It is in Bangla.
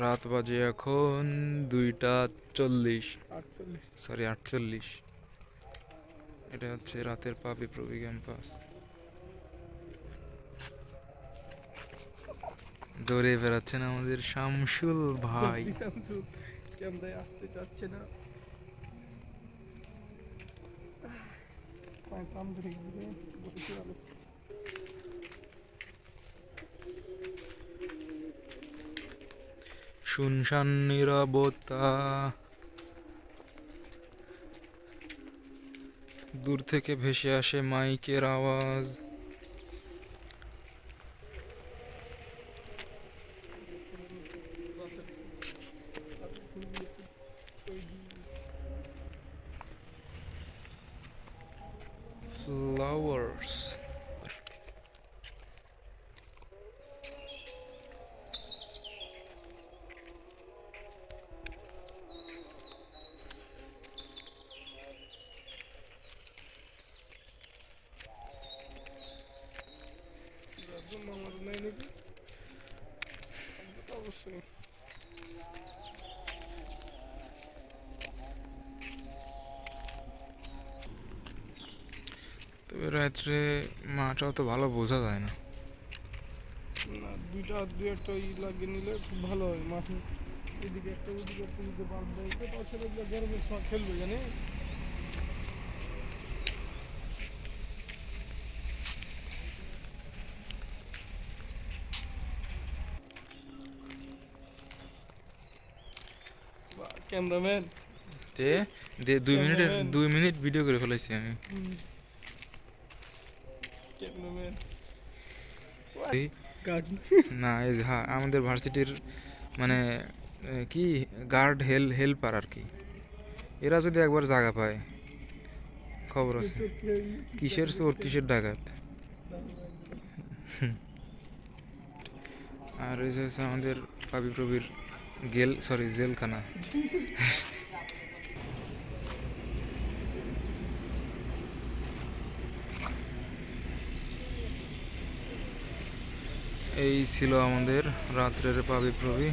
রাত বাজে এখন দুইটা চল্লিশ। সরি আটচল্লিশ। এটা হচ্ছে রাতের পাবি প্রবি ক্যাম্পাস। দৌড়ে বেড়াচ্ছেন আমাদের শামসুল ভাই। ক্যামেরায় আসতে চাচ্ছে না? পায়ে পাম ধরে গিয়ে শুনশান নিরবতা। দূর থেকে ভেসে আসে মাইকের আওয়াজ। ফ্লাওয়ার্স তবে রাত্রে মাটাও তো ভালো বোঝা যায় না। না, দুইটা দুই একটা ই লাগিয়ে নিলে খুব ভালো হয়। মাঠে এদিকে একটা, ওদিকে একটা যদি বাল্ব দেয় তো তার সাথে গরমের সময় খেলবে জানি ক্যামেরাম্যান। তে দে দুই মিনিটের Cameraman. দুই মিনিট ভিডিও করে ফেলাইছি আমি। ক্যামেরাম্যান। না হ্যাঁ আমাদের ভার্সিটির মানে কি গার্ড হেল হেল্পার আর কি। এরা যদি একবার জায়গা পায় খবর আছে। কিসের চোর কিসের ডাকাত? আর এই যে হচ্ছে আমাদের পাবি প্রবির গেল সরি জেলখানা। এই ছিল আমাদের রাত্রের পাবি প্রবি